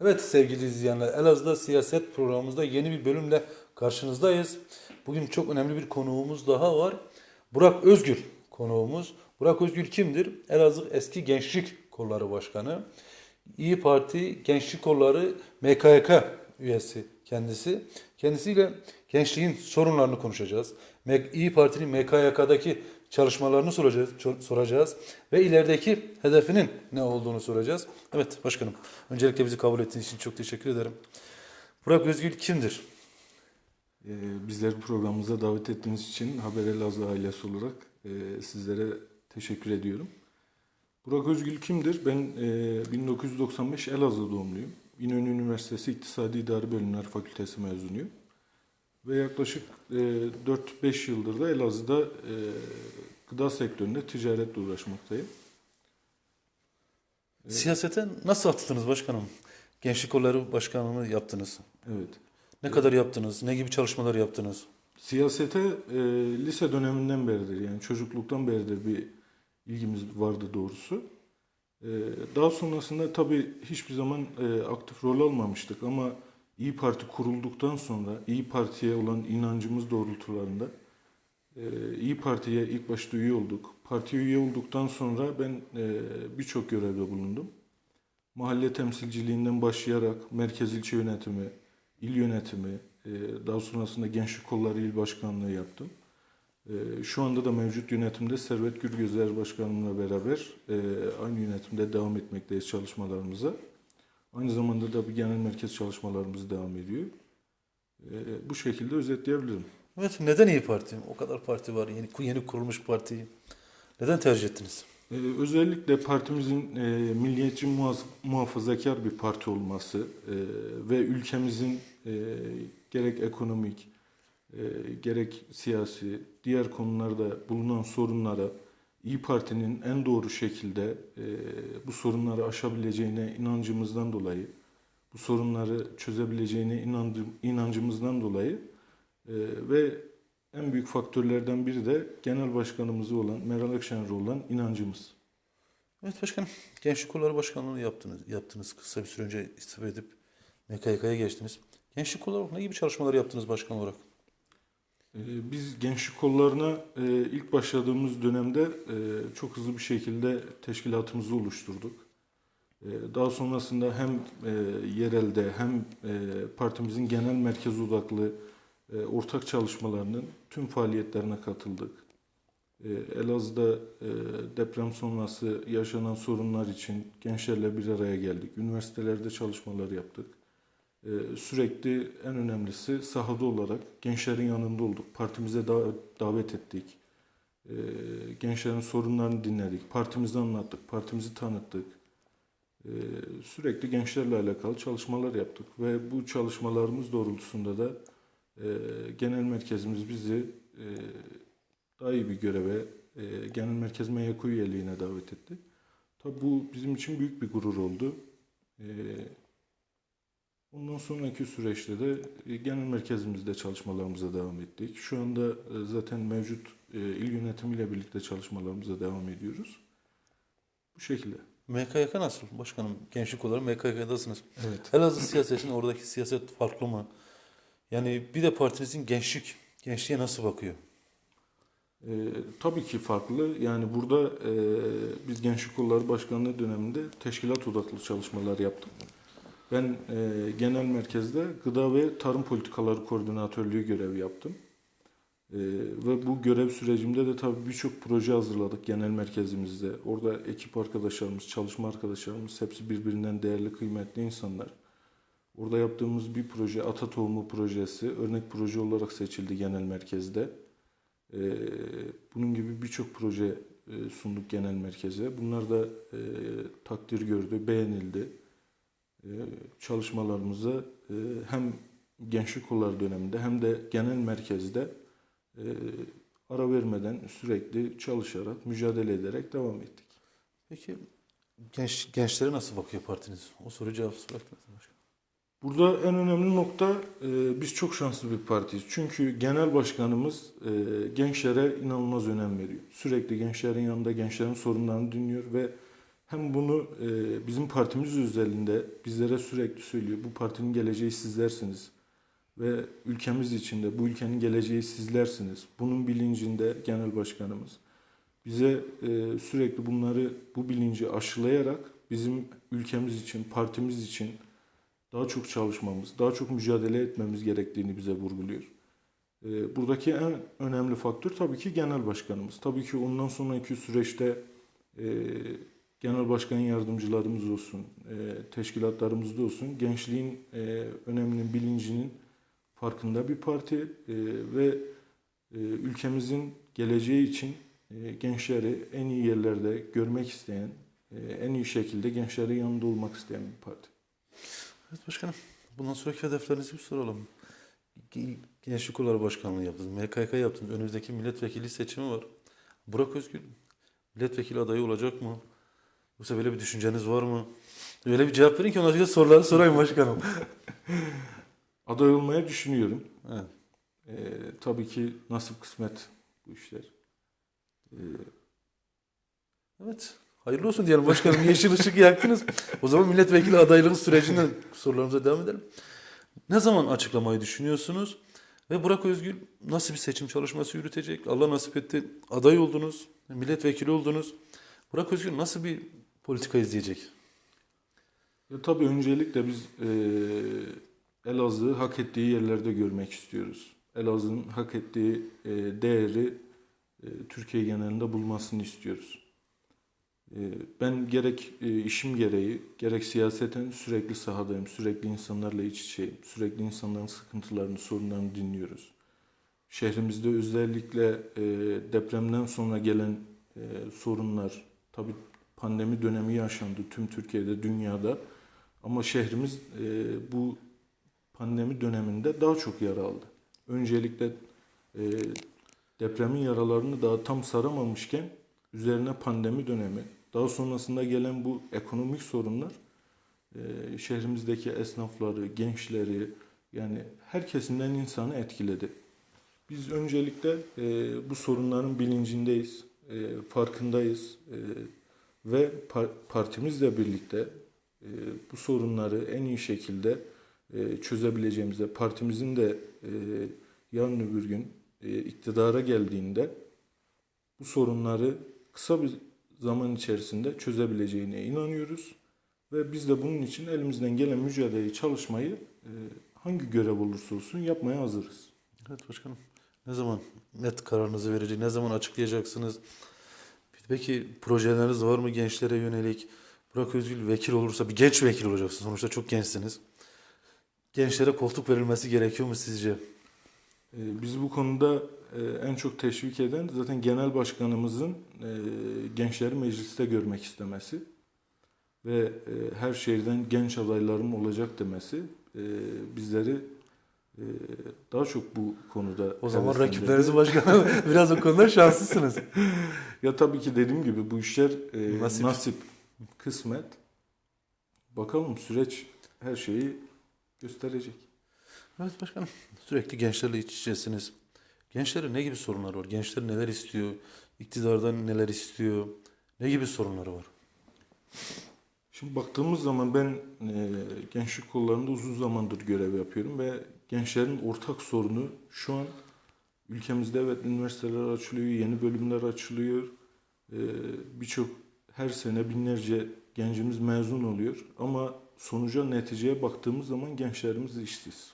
Evet sevgili izleyenler, Elazığ'da siyaset programımızda yeni bir bölümle karşınızdayız. Bugün çok önemli bir konuğumuz daha var. Burak Özgül konuğumuz. Burak Özgül kimdir? Elazığ Eski Gençlik Kolları Başkanı. İyi Parti Gençlik Kolları MKYK üyesi kendisi. Kendisiyle gençliğin sorunlarını konuşacağız. İyi Parti'nin MKYK'daki çalışmalarını soracağız, soracağız ve ilerideki hedefinin ne olduğunu soracağız. Evet başkanım, öncelikle bizi kabul ettiğiniz için çok teşekkür ederim. Burak Özgül kimdir? Ee, Bizleri programımıza davet ettiğiniz için Haber Elazığ ailesi olarak e, sizlere teşekkür ediyorum. Burak Özgül kimdir? Ben e, 1995 Elazığ doğumluyum. İnönü Üniversitesi İktisadi İdari Bölümler Fakültesi mezunuyum. Ve yaklaşık e, 4-5 yıldır da Elazığ'da e, gıda sektöründe ticaretle uğraşmaktayım. Siyasete nasıl atıldınız başkanım? Gençlik Kolları Başkanlığı'nı yaptınız. Evet. Ne kadar yaptınız? Ne gibi çalışmalar yaptınız? Siyasete e, lise döneminden beridir yani çocukluktan beridir bir ilgimiz vardı doğrusu. E, daha sonrasında tabii hiçbir zaman e, aktif rol almamıştık ama İyi Parti kurulduktan sonra İyi Parti'ye olan inancımız doğrultularında e, İyi Parti'ye ilk başta üye olduk. Partiye üye olduktan sonra ben e, birçok görevde bulundum. Mahalle temsilciliğinden başlayarak merkez ilçe yönetimi, il yönetimi, e, daha sonrasında Gençlik Kolları İl Başkanlığı yaptım. Şu anda da mevcut yönetimde Servet Gürgözer Başkanımla beraber aynı yönetimde devam etmekteyiz çalışmalarımıza. Aynı zamanda da bir genel merkez çalışmalarımız devam ediyor. E, Bu şekilde özetleyebilirim. Evet, neden İyi Parti? O kadar parti var, yeni, yeni kurulmuş partiyi. Neden tercih ettiniz? Ee, özellikle partimizin e, milliyetçi muhaz- muhafazakar bir parti olması e, ve ülkemizin e, gerek ekonomik e, gerek siyasi diğer konularda bulunan sorunlara İyi Parti'nin en doğru şekilde e, bu sorunları aşabileceğine inancımızdan dolayı bu sorunları çözebileceğine inandım, inancımızdan dolayı e, ve en büyük faktörlerden biri de genel başkanımız olan Meral Akşener'e olan inancımız. Evet başkanım, Gençlik Kolları Başkanlığı'nı yaptınız. Yaptınız kısa bir süre önce istifa edip MKYK'ya geçtiniz. Gençlik Kolları ne gibi çalışmalar yaptınız başkan olarak? Ee, Biz gençlik kollarına e, ilk başladığımız dönemde e, çok hızlı bir şekilde teşkilatımızı oluşturduk. E, Daha sonrasında hem yerelde hem partimizin genel merkez odaklı ortak çalışmalarının tüm faaliyetlerine katıldık. Elazığ'da deprem sonrası yaşanan sorunlar için gençlerle bir araya geldik. Üniversitelerde çalışmalar yaptık. Ee, sürekli en önemlisi sahada olarak gençlerin yanında olduk. Partimize da- davet ettik. Ee, gençlerin sorunlarını dinledik. Partimizi anlattık. Partimizi tanıttık. Ee, sürekli gençlerle alakalı çalışmalar yaptık. Ve bu çalışmalarımız doğrultusunda da e, genel merkezimiz bizi e, daha iyi bir göreve, e, genel merkez MYK üyeliğine davet etti. Tabii bu bizim için büyük bir gurur oldu. Ee, Ondan sonraki süreçte de e, genel merkezimizde çalışmalarımıza devam ettik. Şu anda e, zaten mevcut e, il yönetimiyle birlikte çalışmalarımıza devam ediyoruz. Bu şekilde. MKYK nasıl başkanım? Gençlik olarak MKYK'dasınız. Evet. Elazığ siyasetin oradaki siyaset farklı mı? Yani bir de partinizin gençlik, gençliğe nasıl bakıyor? E, tabii ki farklı. Yani burada e, biz Gençlik Kolları Başkanlığı döneminde teşkilat odaklı çalışmalar yaptık. Ben e, genel merkezde gıda ve tarım politikaları koordinatörlüğü görevi yaptım. E, ve bu görev sürecimde de tabii birçok proje hazırladık genel merkezimizde. Orada ekip arkadaşlarımız, çalışma arkadaşlarımız hepsi birbirinden değerli, kıymetli insanlar. Orada yaptığımız bir proje, Ata Tohumu projesi, örnek proje olarak seçildi genel merkezde. Ee, bunun gibi birçok proje e, sunduk genel merkeze. Bunlar da e, takdir gördü, beğenildi. E, çalışmalarımıza e, hem gençlik kolları döneminde hem de genel merkezde e, ara vermeden sürekli çalışarak, mücadele ederek devam ettik. Peki genç, gençlere nasıl bakıyor partiniz? O soru cevap sorarak başkanım. Burada en önemli nokta e, biz çok şanslı bir partiyiz. Çünkü genel başkanımız e, gençlere inanılmaz önem veriyor. Sürekli gençlerin yanında gençlerin sorunlarını dinliyor ve hem bunu e, bizim partimiz özelinde bizlere sürekli söylüyor. Bu partinin geleceği sizlersiniz. Ve ülkemiz içinde bu ülkenin geleceği sizlersiniz. Bunun bilincinde genel başkanımız bize e, sürekli bunları bu bilinci aşılayarak bizim ülkemiz için, partimiz için daha çok çalışmamız, daha çok mücadele etmemiz gerektiğini bize vurguluyor. E, buradaki en önemli faktör tabii ki genel başkanımız. Tabii ki ondan sonraki süreçte e, genel başkan yardımcılarımız olsun, e, teşkilatlarımızda olsun gençliğin e, öneminin bilincinin farkında bir parti e, ve e, ülkemizin geleceği için e, gençleri en iyi yerlerde görmek isteyen, e, en iyi şekilde gençlerin yanında olmak isteyen bir parti. Evet başkanım. Bundan sonraki hedeflerinizi bir soralım. Ge- Gençlik Kolları Başkanlığı yaptınız. MKK yaptınız. Önümüzdeki milletvekili seçimi var. Burak Özgür milletvekili adayı olacak mı? Yoksa böyle bir düşünceniz var mı? Öyle bir cevap verin ki ondan sonra soruları sorayım başkanım. Aday olmayı düşünüyorum. Evet. E, tabii ki nasip kısmet bu işler. E, Evet. Hayırlı olsun diyelim başkanım. Yeşil ışık yaktınız. O zaman milletvekili adaylığı sürecinden sorularımıza devam edelim. Ne zaman açıklamayı düşünüyorsunuz? Ve Burak Özgül nasıl bir seçim çalışması yürütecek? Allah nasip etti. Aday oldunuz. Milletvekili oldunuz. Burak Özgül nasıl bir politika izleyecek? Ya tabii öncelikle biz e, Elazığ'ı hak ettiği yerlerde görmek istiyoruz. Elazığ'ın hak ettiği e, değeri e, Türkiye genelinde bulmasını istiyoruz. E, ben gerek e, işim gereği, gerek siyaseten sürekli sahadayım, sürekli insanlarla iç içeyim, sürekli insanların sıkıntılarını, sorunlarını dinliyoruz. Şehrimizde özellikle e, depremden sonra gelen e, sorunlar, tabii pandemi dönemi yaşandı tüm Türkiye'de, dünyada. Ama şehrimiz e, bu pandemi döneminde daha çok yara aldı. Öncelikle e, depremin yaralarını daha tam saramamışken üzerine pandemi dönemi, daha sonrasında gelen bu ekonomik sorunlar e, şehrimizdeki esnafları, gençleri yani her kesimden insanı etkiledi. Biz öncelikle e, bu sorunların bilincindeyiz, e, farkındayız e, ve par- partimizle birlikte e, bu sorunları en iyi şekilde e, çözebileceğimize, partimizin de e, yarın öbür gün iktidara geldiğinde bu sorunları kısa bir zaman içerisinde çözebileceğine inanıyoruz. Ve biz de bunun için elimizden gelen mücadeleyi, çalışmayı hangi görev olursa olsun yapmaya hazırız. Evet başkanım. Ne zaman net kararınızı verecek? Ne zaman açıklayacaksınız? Peki projeleriniz var mı gençlere yönelik? Burak Özgül vekil olursa bir genç vekil olacaksınız. Sonuçta çok gençsiniz. Gençlere koltuk verilmesi gerekiyor mu sizce? E, Biz bu konuda e, en çok teşvik eden zaten genel başkanımızın e, gençleri mecliste görmek istemesi ve e, her şehirden genç adaylarım olacak demesi bizleri daha çok bu konuda O zaman rakiplerinizi başkanım biraz o konuda şanslısınız. Ya tabii ki dediğim gibi bu işler e, Nasip. nasip. kısmet. Bakalım süreç her şeyi gösterecek. Evet başkanım. Sürekli gençlerle iç içesiniz. Gençlerin ne gibi sorunları var? Gençler neler istiyor? İktidardan neler istiyor? Ne gibi sorunları var? Şimdi baktığımız zaman ben e, gençlik kollarında uzun zamandır görev yapıyorum ve gençlerin ortak sorunu şu an ülkemizde evet üniversiteler açılıyor, yeni bölümler açılıyor. E, Birçok her sene binlerce gencimiz mezun oluyor ama sonuca neticeye baktığımız zaman gençlerimiz işsiz.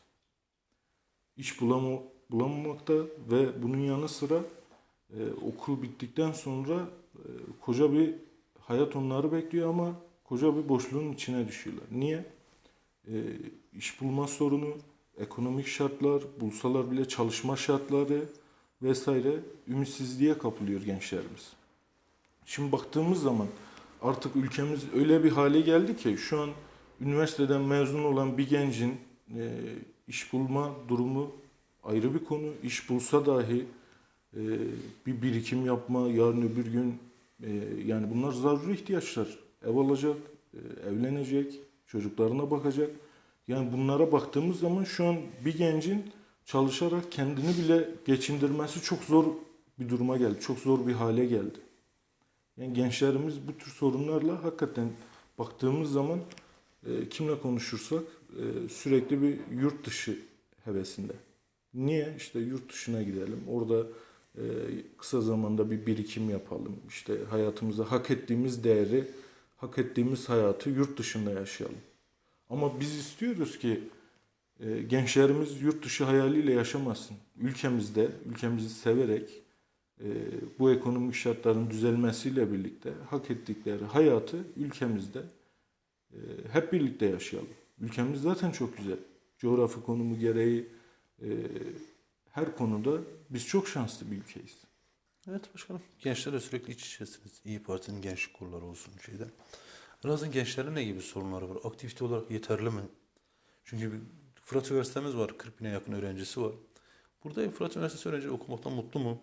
İş bulama, bulamamakta ve bunun yanı sıra e, okul bittikten sonra e, koca bir hayat onları bekliyor ama koca bir boşluğun içine düşüyorlar. Niye? E, iş bulma sorunu, ekonomik şartlar, bulsalar bile çalışma şartları vesaire ümitsizliğe kapılıyor gençlerimiz. Şimdi baktığımız zaman artık ülkemiz öyle bir hale geldi ki şu an üniversiteden mezun olan bir gencin e, iş bulma durumu ayrı bir konu. İş bulsa dahi e, bir birikim yapma, yarın öbür gün e, yani bunlar zaruri ihtiyaçlar. Ev alacak, e, evlenecek, çocuklarına bakacak. Yani bunlara baktığımız zaman şu an bir gencin çalışarak kendini bile geçindirmesi çok zor bir duruma geldi. Çok zor bir hale geldi. Yani gençlerimiz bu tür sorunlarla hakikaten baktığımız zaman e, kimle konuşursak e, sürekli bir yurt dışı hevesinde. Niye? İşte yurt dışına gidelim. Orada e, kısa zamanda bir birikim yapalım. İşte hayatımızda hak ettiğimiz değeri, hak ettiğimiz hayatı yurt dışında yaşayalım. Ama biz istiyoruz ki e, gençlerimiz yurt dışı hayaliyle yaşamasın. Ülkemizde, ülkemizi severek e, bu ekonomik şartların düzelmesiyle birlikte hak ettikleri hayatı ülkemizde e, hep birlikte yaşayalım. Ülkemiz zaten çok güzel. Coğrafi konumu gereği e, her konuda biz çok şanslı bir ülkeyiz. Evet başkanım. Gençlerle sürekli iç içesiniz. İyi Parti'nin gençlik kolları olsun şeyde. Elazığ'ın gençlerin ne gibi sorunları var? Aktivite olarak yeterli mi? Çünkü bir Fırat Üniversitemiz var. 40 bine yakın öğrencisi var. Burada Fırat Üniversitesi öğrenci okumaktan mutlu mu?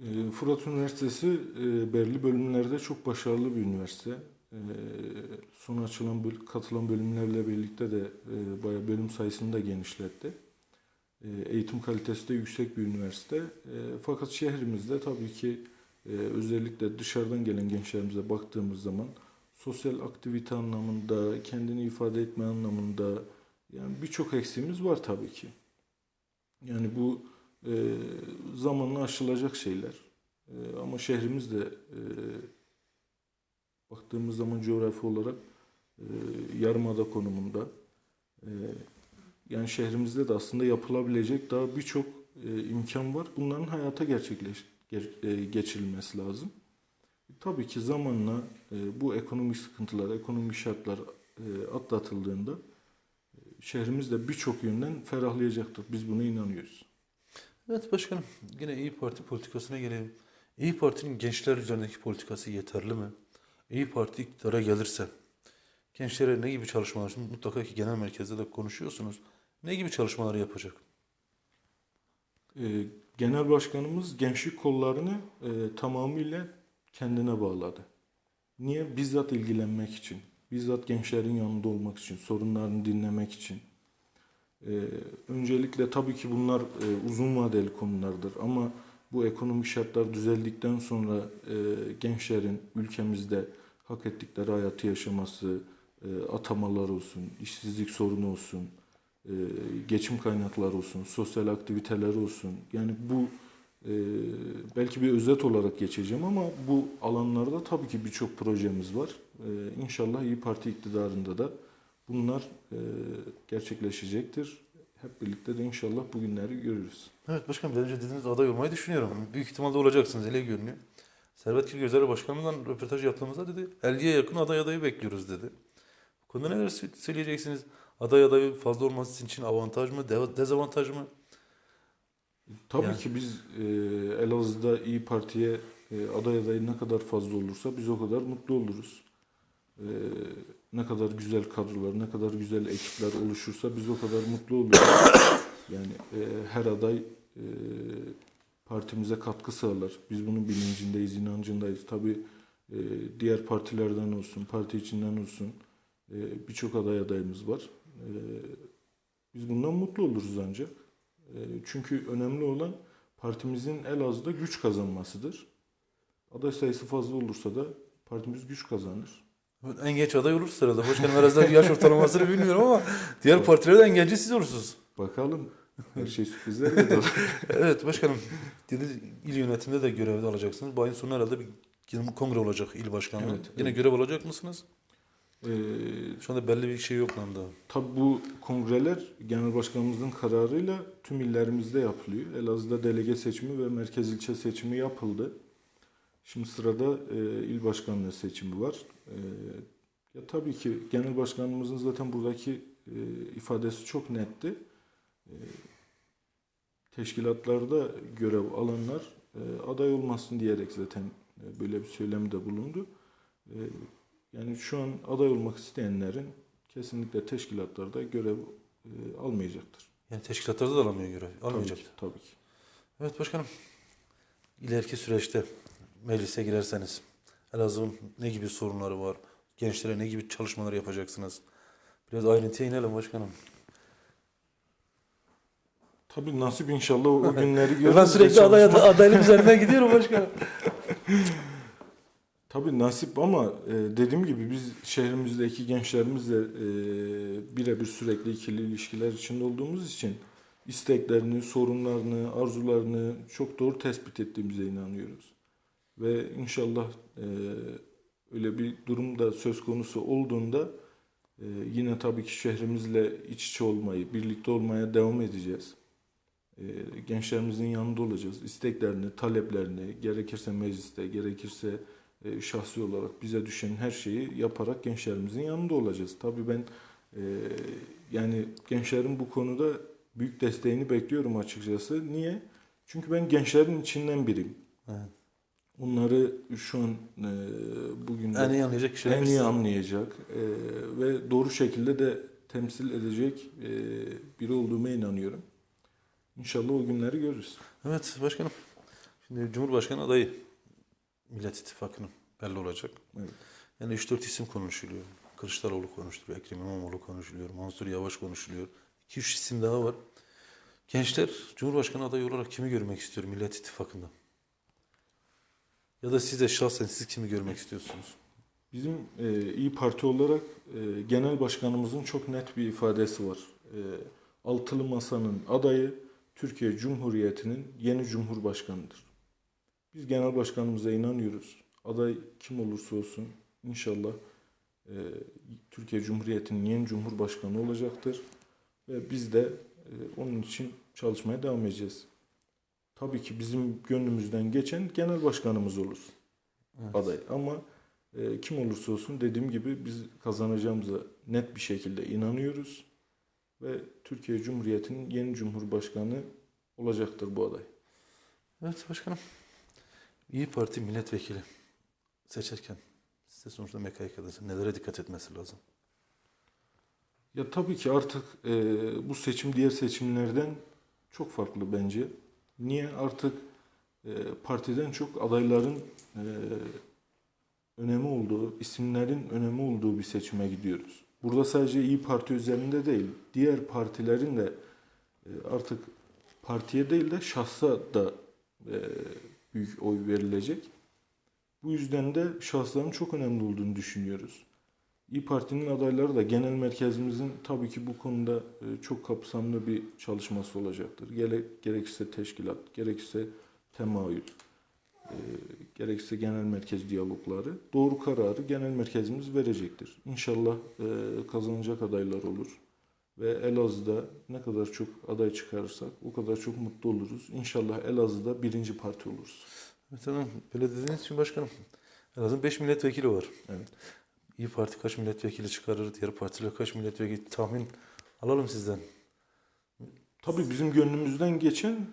E, Fırat Üniversitesi e, belirli bölümlerde çok başarılı bir üniversite. E, son açılan katılan bölümlerle birlikte de e, bayağı bölüm sayısını da genişletti. E, eğitim kalitesi de yüksek bir üniversite. Fakat şehrimizde tabii ki e, özellikle dışarıdan gelen gençlerimize baktığımız zaman sosyal aktivite anlamında, kendini ifade etme anlamında yani birçok eksiğimiz var tabii ki. Yani bu e, zamanla aşılacak şeyler. E, ama şehrimiz de e, baktığımız zaman coğrafi olarak e, yarımada konumunda. E, yani şehrimizde de aslında yapılabilecek daha birçok e, imkan var. Bunların hayata gerçekleş ger- e, geçirilmesi lazım. Tabii ki zamanla e, bu ekonomik sıkıntılar, ekonomik şartlar e, atlatıldığında e, şehrimiz de birçok yönden ferahlayacaktır. Biz buna inanıyoruz. Evet başkanım. Yine İyi Parti politikasına gelelim. İyi Parti'nin gençler üzerindeki politikası yeterli mi? İyi Parti iktidara gelirse gençlere ne gibi çalışmalar? Şimdi mutlaka ki genel merkezde de konuşuyorsunuz. Ne gibi çalışmalar yapacak? E, Genel Başkanımız gençlik kollarını e, tamamıyla kendine bağladı. Niye? Bizzat ilgilenmek için, bizzat gençlerin yanında olmak için, sorunlarını dinlemek için. E, öncelikle tabii ki bunlar e, uzun vadeli konulardır ama bu ekonomik şartlar düzeldikten sonra e, gençlerin ülkemizde hak ettikleri hayatı yaşaması, e, atamalar olsun, işsizlik sorunu olsun, e, geçim kaynakları olsun, sosyal aktiviteler olsun. Yani bu e, belki bir özet olarak geçeceğim ama bu alanlarda tabii ki birçok projemiz var. E, İnşallah İyi Parti iktidarında da bunlar e, gerçekleşecektir. Hep birlikte de inşallah bu günleri görürüz. Evet başkanım biraz önce dediğiniz aday olmayı düşünüyorum. Büyük ihtimalle olacaksınız öyle görünüyor. Servet Kilgözer Başkanım'la röportaj yaptığımızda dedi 50'ye yakın aday adayı bekliyoruz dedi. Bu konuda neler sö- söyleyeceksiniz? Aday adayı fazla olması sizin için avantaj mı, de- dezavantaj mı? Tabii Yani- ki biz e, Elazığ'da İyi Parti'ye e, aday adayı ne kadar fazla olursa biz o kadar mutlu oluruz. E, ne kadar güzel kadrolar, ne kadar güzel ekipler oluşursa biz o kadar mutlu oluruz. yani e, her aday e, partimize katkı sağlar. Biz bunun bilincindeyiz, inancındayız. Tabii e, diğer partilerden olsun, parti içinden olsun e, birçok aday adayımız var. E, biz bundan mutlu oluruz ancak. E, Çünkü önemli olan partimizin Elazığ'da güç kazanmasıdır. Aday sayısı fazla olursa da partimiz güç kazanır. En genç aday olursunuz herhalde. Başkanım herhalde yaş ortalamasını bilmiyorum ama diğer partilerde en genci siz olursunuz. Bakalım. Her şey sürprizlerle dolu. Evet başkanım. İl yönetiminde de görevde alacaksınız. Bu ayın sonu herhalde bir kongre olacak il başkanlığı. Evet, Yine evet. görev alacak mısınız? Ee, Şu anda belli bir şey yok lan daha. tabii bu kongreler genel başkanımızın kararıyla tüm illerimizde yapılıyor. Elazığ'da delege seçimi ve merkez ilçe seçimi yapıldı. Şimdi sırada e, il başkanlığı seçimi var. E, ya tabii ki genel başkanımızın zaten buradaki e, ifadesi çok netti. E, teşkilatlarda görev alanlar e, aday olmasın diyerek zaten e, böyle bir söylemde bulundu. E, yani şu an aday olmak isteyenlerin kesinlikle teşkilatlarda görev e, almayacaktır. Yani teşkilatlarda da alamıyor görev. Almayacak. Tabii ki. Tabii ki. Evet başkanım. İleriki süreçte meclise girerseniz Elazığ'ın ne gibi sorunları var? Gençlere ne gibi çalışmalar yapacaksınız? Biraz ayrıntıya inelim başkanım. Tabii nasip inşallah o, günleri görürüz. Ben sürekli aday, adaylık üzerinden gidiyorum başkanım. Tabii nasip ama e, dediğim gibi biz şehrimizdeki gençlerimizle e, birebir sürekli ikili ilişkiler içinde olduğumuz için isteklerini, sorunlarını, arzularını çok doğru tespit ettiğimize inanıyoruz. Ve inşallah e, öyle bir durumda söz konusu olduğunda yine tabii ki şehrimizle iç içe olmayı, birlikte olmaya devam edeceğiz. Gençlerimizin yanında olacağız. İsteklerini, taleplerini, gerekirse mecliste, gerekirse e, şahsi olarak bize düşen her şeyi yaparak gençlerimizin yanında olacağız. Tabii ben e, yani gençlerin bu konuda büyük desteğini bekliyorum açıkçası. Niye? Çünkü ben gençlerin içinden biriyim. Evet. Onları şu an e, bugün En iyi anlayacak kişiler en iyi anlayacak e, ve doğru şekilde de temsil edecek e, biri olduğuma inanıyorum. İnşallah o günleri görürüz. Evet başkanım. Şimdi Cumhurbaşkanı adayı Millet İttifakı'nın belli olacak. Evet. Yani 3-4 isim konuşuluyor. Kılıçdaroğlu konuşuluyor, Ekrem İmamoğlu konuşuluyor, Mansur Yavaş konuşuluyor. 2-3 isim daha var. Gençler Cumhurbaşkanı adayı olarak kimi görmek istiyor Millet İttifakı'nda? Ya da siz de şahsen siz kimi görmek istiyorsunuz? Bizim e, İyi Parti olarak e, genel başkanımızın çok net bir ifadesi var. E, Altılı Masa'nın adayı Türkiye Cumhuriyeti'nin yeni cumhurbaşkanıdır. Biz genel başkanımıza inanıyoruz. Aday kim olursa olsun inşallah e, Türkiye Cumhuriyeti'nin yeni cumhurbaşkanı olacaktır. Ve biz de e, onun için çalışmaya devam edeceğiz. Tabii ki bizim gönlümüzden geçen genel başkanımız olur Evet. aday. Ama e, kim olursa olsun dediğim gibi biz kazanacağımıza net bir şekilde inanıyoruz. Ve Türkiye Cumhuriyeti'nin yeni cumhurbaşkanı olacaktır bu aday. Evet başkanım. İyi Parti milletvekili seçerken size sonuçta MKYK'dasın. Nelere dikkat etmesi lazım? Ya tabii ki artık e, bu seçim diğer seçimlerden çok farklı bence. Niye? Artık e, partiden çok adayların e, önemi olduğu, isimlerin önemi olduğu bir seçime gidiyoruz. Burada sadece İyi Parti üzerinde değil, diğer partilerin de e, artık partiye değil de şahsa da e, büyük oy verilecek. Bu yüzden de şahsların çok önemli olduğunu düşünüyoruz. İyi Parti'nin adayları da genel merkezimizin tabii ki bu konuda e, çok kapsamlı bir çalışması olacaktır. Gerek, gerekirse teşkilat, gerekirse temayül, e, gerekirse genel merkez diyalogları doğru kararı genel merkezimiz verecektir. İnşallah e, kazanacak adaylar olur. Ve Elazığ'da ne kadar çok aday çıkarırsak o kadar çok mutlu oluruz. İnşallah Elazığ'da birinci parti oluruz. Evet tamam. Böyle dediğiniz için başkanım. En azından 5 milletvekili var. Evet. İyi Parti kaç milletvekili çıkarır? Diğer partiler kaç milletvekili? Tahmin alalım sizden. Tabii bizim gönlümüzden geçen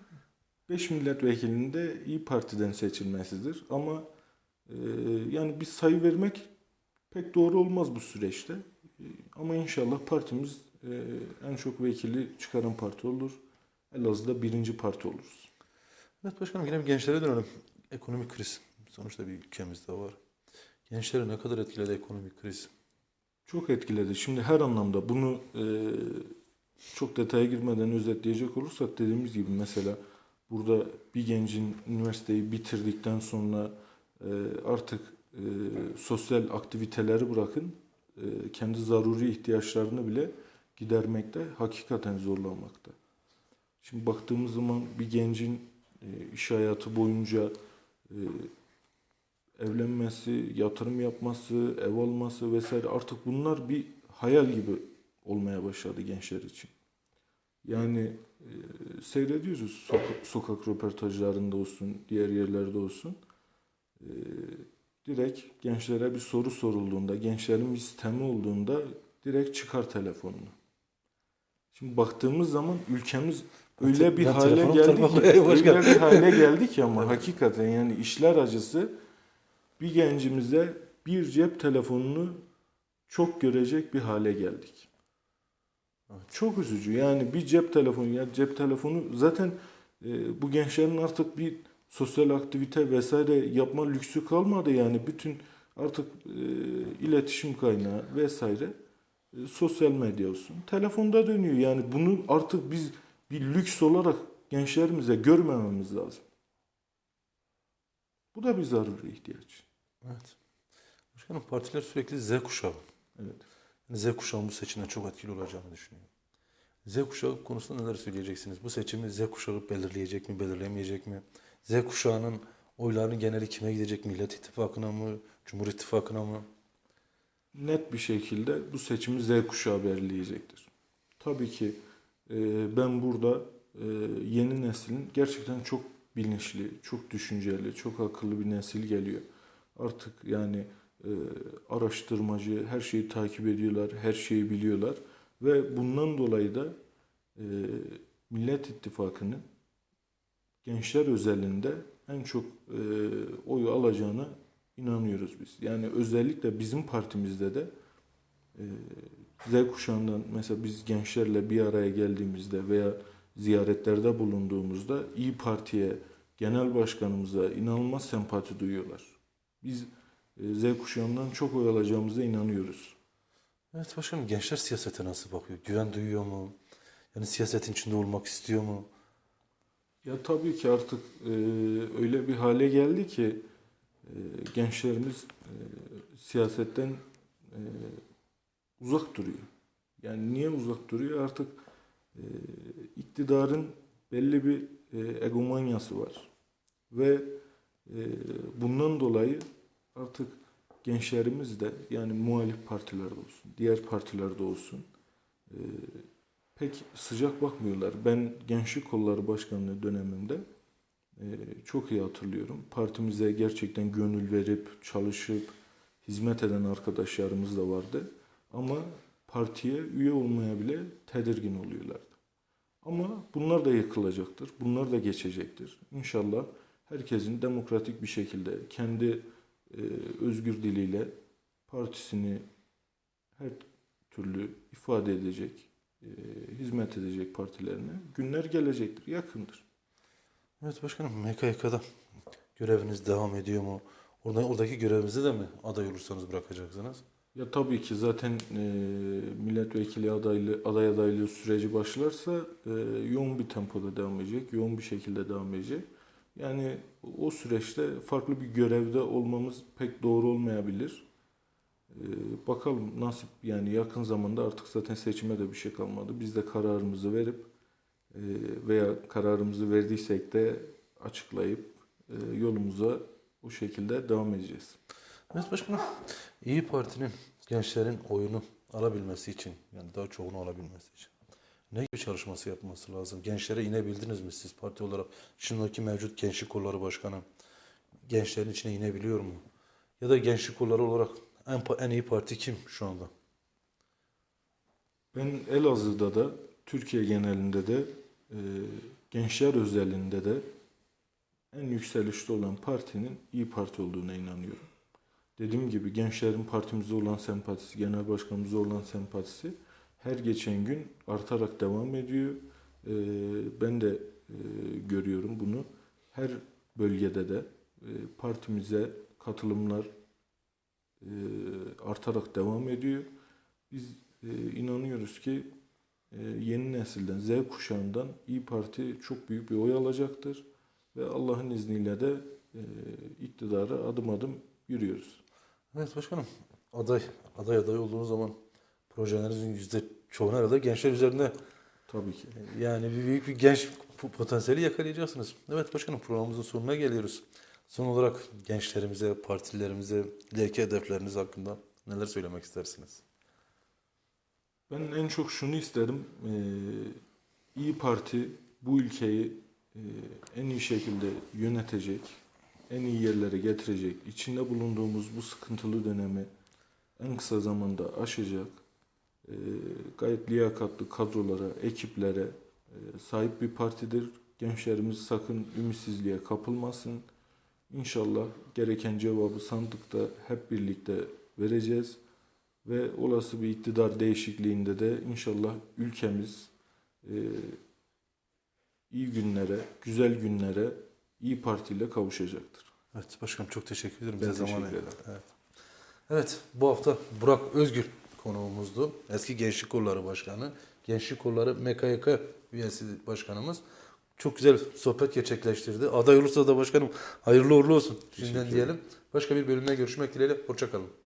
5 milletvekilinin de İyi Parti'den seçilmesidir. Ama e, yani bir sayı vermek pek doğru olmaz bu süreçte. E, ama inşallah partimiz e, en çok vekili çıkaran parti olur. Elazığ'da birinci parti oluruz. Evet başkanım yine bir gençlere dönelim. Ekonomik kriz. Sonuçta bir ülkemizde var. Gençleri ne kadar etkiledi ekonomik kriz? Çok etkiledi. Şimdi her anlamda bunu e, çok detaya girmeden özetleyecek olursak dediğimiz gibi mesela burada bir gencin üniversiteyi bitirdikten sonra e, artık e, sosyal aktiviteleri bırakın e, kendi zaruri ihtiyaçlarını bile gidermekte hakikaten zorlanmakta. Şimdi baktığımız zaman bir gencin e, iş hayatı boyunca e, evlenmesi, yatırım yapması, ev alması vesaire artık bunlar bir hayal gibi olmaya başladı gençler için. Yani e, seyrediyoruz sokak, sokak röportajlarında olsun, diğer yerlerde olsun. E, direkt gençlere bir soru sorulduğunda, gençlerin bir sistemi olduğunda direkt çıkar telefonunu. Şimdi baktığımız zaman ülkemiz öyle bir Ben hale geldi ki, öyle bir hale geldi ki ama hakikaten yani işler acısı bir gencimize bir cep telefonunu çok görecek bir hale geldik. Çok üzücü. Yani bir cep telefonu ya cep telefonu zaten e, bu gençlerin artık bir sosyal aktivite vesaire yapma lüksü kalmadı yani bütün artık e, iletişim kaynağı vesaire sosyal medya olsun. Telefonda dönüyor. Yani bunu artık biz bir lüks olarak gençlerimize görmememiz lazım. Bu da bir zaruri ihtiyaç. Evet. Başkanım partiler sürekli Z kuşağı. Evet. Yani Z kuşağının bu seçimde çok etkili olacağını düşünüyorum. Z kuşağı konusunda neler söyleyeceksiniz? Bu seçimi Z kuşağı belirleyecek mi, belirlemeyecek mi? Z kuşağının oylarının geneli kime gidecek? Millet İttifakı'na mı, Cumhur İttifakı'na mı? Net bir şekilde bu seçimi Z kuşağı belirleyecektir. Tabii ki e, ben burada e, yeni neslin gerçekten çok bilinçli, çok düşünceli, çok akıllı bir nesil geliyor. Artık yani e, araştırmacı, her şeyi takip ediyorlar, her şeyi biliyorlar ve bundan dolayı da e, Millet İttifakı'nın gençler özelinde en çok e, oyu alacağına inanıyoruz biz. Yani özellikle bizim partimizde de e, Z kuşağından mesela biz gençlerle bir araya geldiğimizde veya ziyaretlerde bulunduğumuzda İyi Parti'ye, genel başkanımıza inanılmaz sempati duyuyorlar. Biz e, Z kuşağından çok oy alacağımıza inanıyoruz. Evet başkanım gençler siyasete nasıl bakıyor? Güven duyuyor mu? Yani siyasetin içinde olmak istiyor mu? Ya tabii ki artık e, öyle bir hale geldi ki gençlerimiz e, siyasetten e, uzak duruyor. Yani niye uzak duruyor? Artık e, iktidarın belli bir egomanyası var. Ve bundan dolayı artık gençlerimiz de yani muhalif partilerde olsun, diğer partilerde olsun pek sıcak bakmıyorlar. Ben Gençlik Kolları Başkanlığı döneminde çok iyi hatırlıyorum. Partimize gerçekten gönül verip, çalışıp, hizmet eden arkadaşlarımız da vardı. Ama partiye üye olmaya bile tedirgin oluyorlardı. Ama bunlar da yıkılacaktır. Bunlar da geçecektir. İnşallah herkesin demokratik bir şekilde kendi e, özgür diliyle partisini her türlü ifade edecek, e, hizmet edecek partilerine günler gelecektir, yakındır. Evet başkanım MKYK'da göreviniz devam ediyor mu? Orada, oradaki görevinizi de mi aday olursanız bırakacaksınız? Ya tabii ki zaten e, milletvekili adaylı, aday adaylığı süreci başlarsa e, yoğun bir tempoda devam edecek, yoğun bir şekilde devam edecek. Yani o süreçte farklı bir görevde olmamız pek doğru olmayabilir. E, bakalım nasip yani yakın zamanda artık zaten seçime de bir şey kalmadı. Biz de kararımızı verip veya kararımızı verdiysek de açıklayıp e, yolumuza o şekilde devam edeceğiz. Evet başkanım. İyi Parti'nin gençlerin oyunu alabilmesi için yani daha çoğunu alabilmesi için ne gibi çalışması yapması lazım? Gençlere inebildiniz mi siz parti olarak? Şimdiki mevcut gençlik kolları başkanı gençlerin içine inebiliyor mu? Ya da gençlik kolları olarak en, en iyi parti kim şu anda? Ben Elazığ'da da Türkiye genelinde de e, gençler özelinde de en yükselişte olan partinin İyi Parti olduğuna inanıyorum. Dediğim gibi gençlerin partimize olan sempatisi, genel başkanımıza olan sempatisi her geçen gün artarak devam ediyor. E, ben de e, görüyorum bunu. Her bölgede de e, partimize katılımlar e, artarak devam ediyor. Biz inanıyoruz ki yeni nesilden, Z kuşağından İyi Parti çok büyük bir oy alacaktır. Ve Allah'ın izniyle de e, iktidara adım adım yürüyoruz. Evet başkanım. Aday, aday aday olduğunuz zaman projelerinizin yüzde çoğunu herhalde gençler üzerinde Tabii ki. Yani bir büyük bir genç po- potansiyeli yakalayacaksınız. Evet başkanım programımızın sonuna geliyoruz. Son olarak gençlerimize, partilerimize, ileriki hedefleriniz hakkında neler söylemek istersiniz? Ben en çok şunu isterim. E, İyi Parti bu ülkeyi e, en iyi şekilde yönetecek, en iyi yerlere getirecek, içinde bulunduğumuz bu sıkıntılı dönemi en kısa zamanda aşacak, e, gayet liyakatlı kadrolara, ekiplere sahip bir partidir. Gençlerimiz sakın ümitsizliğe kapılmasın. İnşallah gereken cevabı sandıkta hep birlikte vereceğiz ve olası bir iktidar değişikliğinde de inşallah ülkemiz e, iyi günlere, güzel günlere iyi partiyle kavuşacaktır. Evet başkanım çok teşekkür ederim. Ben Bize zaman teşekkür ayırdın. Evet. evet bu hafta Burak Özgür konuğumuzdu. Eski Gençlik Kolları Başkanı. Gençlik Kolları MKYK üyesi başkanımız. çok güzel sohbet gerçekleştirdi. Aday olursa da başkanım hayırlı uğurlu olsun. Şimdiden diyelim. Başka bir bölümde görüşmek dileğiyle. Hoşçakalın.